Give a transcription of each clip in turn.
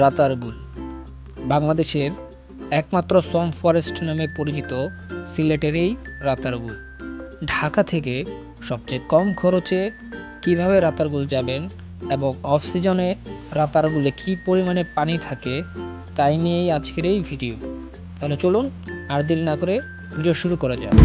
রাতারগুল। বাংলাদেশের একমাত্র সম ফরেস্ট নামে পরিচিত সিলেটের এই রাতারগুল। ঢাকা থেকে সবচেয়ে কম খরচে কীভাবে রাতারগুল যাবেন এবং অফ সিজনে রাতারগুলে কী পরিমাণে পানি থাকে তাই নিয়েই আজকের এই ভিডিও। তাহলে চলুন আর দেরি না করে ভিডিও শুরু করা যাক।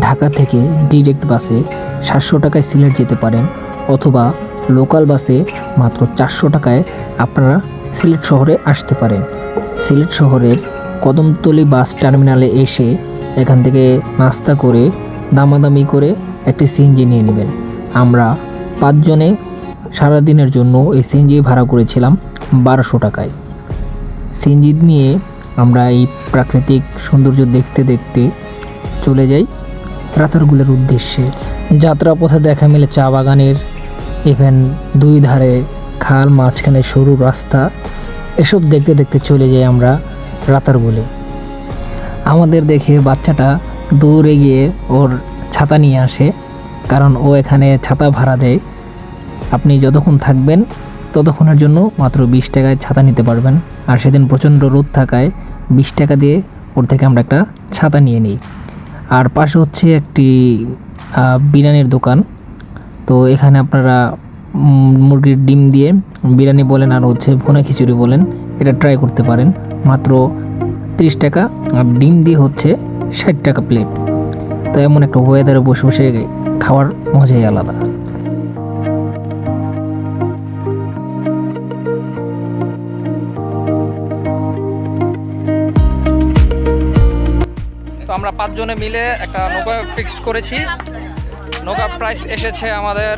ঢাকা থেকে ডিরেক্ট বাসে সাতশো টাকায় সিলেট যেতে পারেন অথবা লোকাল বাসে মাত্র চারশো টাকায় আপনারা সিলেট শহরে আসতে পারেন। সিলেট শহরের কদমতলি বাস টার্মিনালে এসে এখান থেকে নাস্তা করে, দামাদামি করে একটি সিএনজি নিয়ে নেবেন। আমরা পাঁচজনে সারাদিনের জন্য এই সিএনজি ভাড়া করেছিলাম বারোশো টাকায়। সিএনজি নিয়ে আমরা এই প্রাকৃতিক সৌন্দর্য দেখতে দেখতে চলে যাই। রাতারগুলের উদ্দেশ্যে। যাত্রাপথে দেখা মিলে চা বাগানের ইভেন দুই ধারে খাল মাঝখানে সরু রাস্তা। এসব দেখতে দেখতে চলে যাই আমরা রাতারগুলে আমাদের দেখে বাচ্চাটা দৌড়ে গিয়ে ওর ছাতা নিয়ে আসে, কারণ ও এখানে ছাতা ভাড়া দেয়। আপনি যতক্ষণ থাকবেন, ততক্ষণের জন্য মাত্র বিশ টাকায় ছাতা নিতে পারবেন। আর সেদিন প্রচণ্ড রোদ থাকায় বিশ টাকা দিয়ে ওর থেকে আমরা একটা ছাতা নিয়ে নিই। আর পাশে হচ্ছে একটি বিরিয়ানির দোকান। তো এখানে আপনারা মুরগির ডিম দিয়ে বিরিয়ানি বলেন আর হচ্ছে ভুনা খিচুড়ি বলেন, এটা ট্রাই করতে পারেন। মাত্র তিরিশ টাকা আর ডিম দিয়ে হচ্ছে ষাট টাকা প্লেট তো এমন একটা ওয়েদারে বসে বসে খাওয়ার মজাই আলাদা। আমরা পাঁচজনে মিলে একটা নৌকা ফিক্সড করেছি। নৌকা প্রাইস এসেছে আমাদের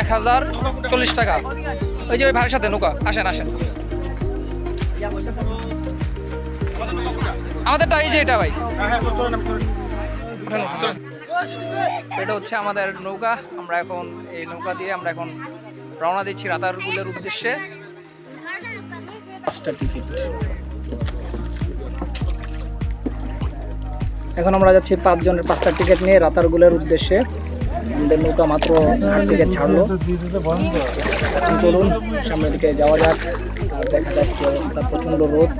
এক হাজার চল্লিশ টাকা। ওই যে ওই ভাইয়ের সাথে নৌকা। আসেন আসেন। আমাদেরটা এই যে এটা ভাই। এটা হচ্ছে আমাদের নৌকা। আমরা এখন এই নৌকা দিয়ে আমরা এখন রওনা দিচ্ছি রাতারগুলের উদ্দেশ্যে। পাঁচটা টিকিট এখন আমরা যাচ্ছি পাঁচজনের পাঁচটা টিকিট নিয়ে রাতারগুলের উদ্দেশ্যে। আমাদের নৌকা মাত্র আট টিকিট ছাড়লো। এখন চলুন সামনের দিকে যাওয়া যাক। আর দেখা যাক কি অবস্থা প্রচণ্ড রোদ।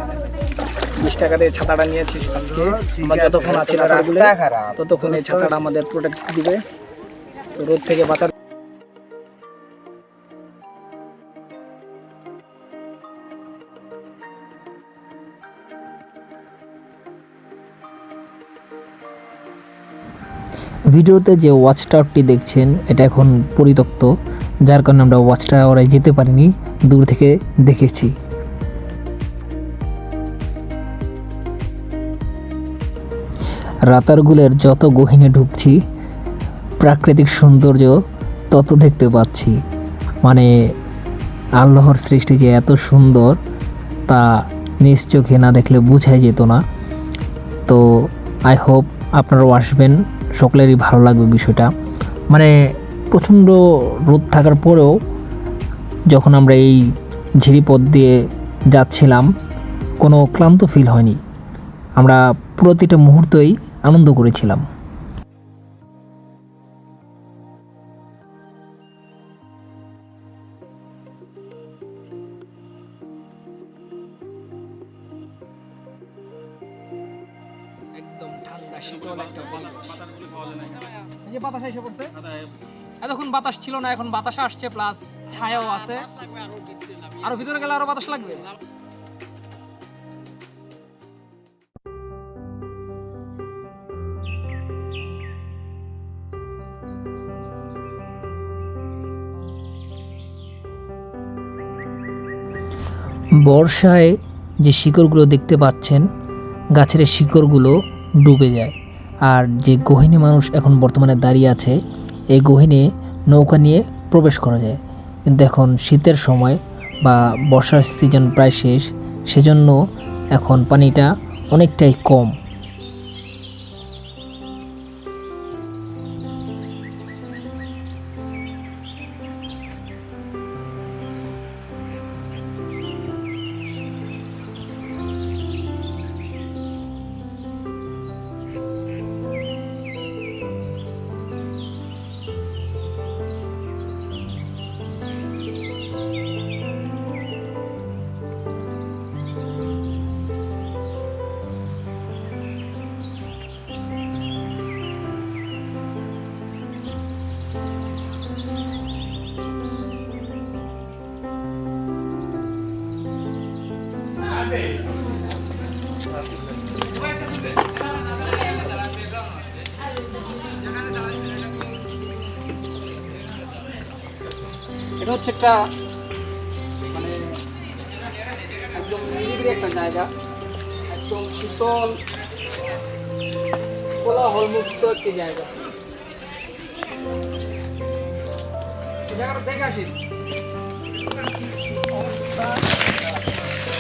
বিশ টাকা দিয়ে ছাতাটা নিয়েছিস আজকে। আমরা যতক্ষণ আছি রাতারগুলে ততক্ষণ এই ছাতাটা আমাদের প্রোটেক্ট দিবে। রোদ থেকে বাঁচার ভিডিওতে যে ওয়াচ টাওয়ারটি দেখছেন, এটা এখন পরিত্যক্ত, যার কারণে আমরা ওয়াচ টাওয়ারে যেতে পারিনি, দূর থেকে দেখেছি। রাতারগুলের যত গহিনে ঢুকছি, প্রাকৃতিক সৌন্দর্য তত দেখতে পাচ্ছি। মানে আল্লাহর সৃষ্টি যে এত সুন্দর, তা নিজ চোখে না দেখলে বোঝাই যেত না। তো আই হোপ আপনারাও আসবেন। সকলেরই ভালো লাগবে বিষয়টা। মানে প্রচণ্ড রোদ থাকার পরেও যখন আমরা এই ঝিরি পথ দিয়ে যাচ্ছিলাম, কোনো ক্লান্ত ফিল হয়নি। আমরা প্রতিটা মুহূর্তই আনন্দ করেছিলাম। যে বাতাস এসে পড়ছে। এতক্ষণ বাতাস ছিল না এখন বাতাস আসছে প্লাস ছায়াও আছে। আরও ভিতরে গেলে আরও বাতাস লাগবে? বর্ষায় যে শিকড়গুলো দেখতে পাচ্ছেন গাছের শিকড়গুলো ডুবে যায়। আর যে গহিনী মানুষ এখন বর্তমানে দাঁড়িয়ে আছে, এই গহিনী নৌকা নিয়ে প্রবেশ করা যায়। কিন্তু এখন শীতের সময় বা বর্ষার সিজন প্রায় শেষ, সেজন্য এখন পানিটা অনেকটাই কম। এটা হচ্ছে একটা মানে একদম নিরিবিলি একটা জায়গা। একদম শীতল কোলাহল মুক্ত একটি জায়গা। জায়গাটা দেখে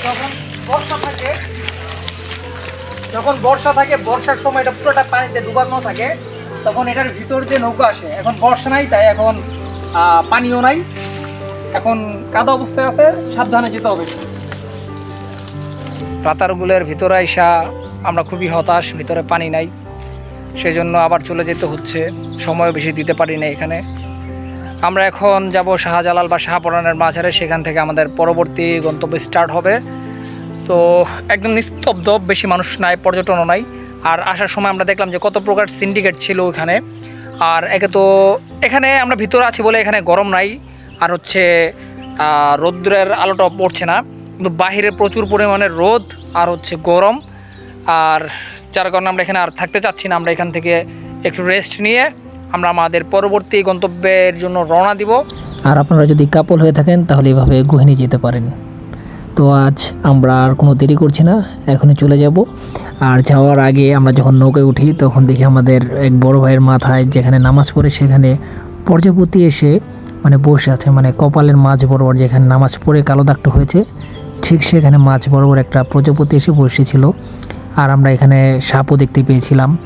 যখন বর্ষা থাকে। যখন বর্ষা থাকে, বর্ষার সময় এটা পুরোটা পানিতে ডুবানো থাকে। তখন এটার ভিতর দিয়ে নৌকা আসে। এখন বর্ষা নাই তাই এখন পানিও নাই। এখন কাদা অবস্থায় আছে, সাবধানে যেতে হবে। রাতারগুলের ভিতরে আইসা আমরা খুবই হতাশ, ভিতরে পানি নাই। সেজন্য আবার চলে যেতে হচ্ছে। সময় বেশি দিতে পারি না এখানে। আমরা এখন যাব শাহজালাল বা শাহপরানের মাঝারে, সেখান থেকে আমাদের পরবর্তী গন্তব্য স্টার্ট হবে। তো একদম নিস্তব্ধ, বেশি মানুষ নাই, পর্যটনও নাই। আর আসার সময় আমরা দেখলাম যে কত প্রকার সিন্ডিকেট ছিল ওখানে। আর একে তো এখানে আমরা ভিতরে আছি বলে এখানে গরম নাই। আর হচ্ছে রৌদ্রের আলোটা পড়ছে না। কিন্তু বাহিরে প্রচুর পরিমাণে রোদ আর হচ্ছে গরম। আর যার কারণে আমরা এখানে আর থাকতে চাচ্ছি না। আমরা এখান থেকে একটু রেস্ট নিয়ে আমরা আমাদের পরবর্তী গন্তব্যের জন্য রওনা দিব। আর আপনারা যদি কাপল হয়ে থাকেন, তাহলে এভাবে গহিনে যেতে পারেন। তো আজ আমরা আর কোনো দেরি করছি না। এখনই চলে যাব। আর যাওয়ার আগে আমরা যখন নৌকায় উঠি, তখন দেখি আমাদের এক বড় ভাইয়ের মাথায় যেখানে নামাজ পড়ে, সেখানে প্রজাপতি এসে মানে বসে আছে মানে কপালের মাছ বরাবর যেখানে নামাজ পড়ে কালো দাগটা হয়েছে, ঠিক সেখানে মাছ বরাবর একটা প্রজাপতি এসে বসেছিল। আর আমরা এখানে সাপও দেখতে পেয়েছিলাম।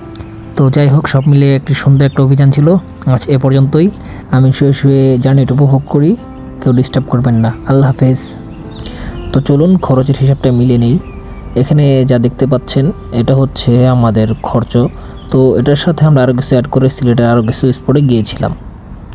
তো যাই হোক, সব মিলে একটি সুন্দর একটা অভিযান ছিল। আজ এ পর্যন্তই। আমি শুয়ে শুয়ে জার্নিটা উপভোগ করি। কেউ ডিস্টার্ব করবেন না। আল্লাহ হাফেজ। তো চলুন, খরচের হিসাবটা মিলে নেই। এখানে যা দেখতে পাচ্ছেন, এটা হচ্ছে আমাদের খরচ। তো এটার সাথে আমরা আরও কিছু অ্যাড করে সিলেটের আরও কিছু স্পটে গিয়েছিলাম।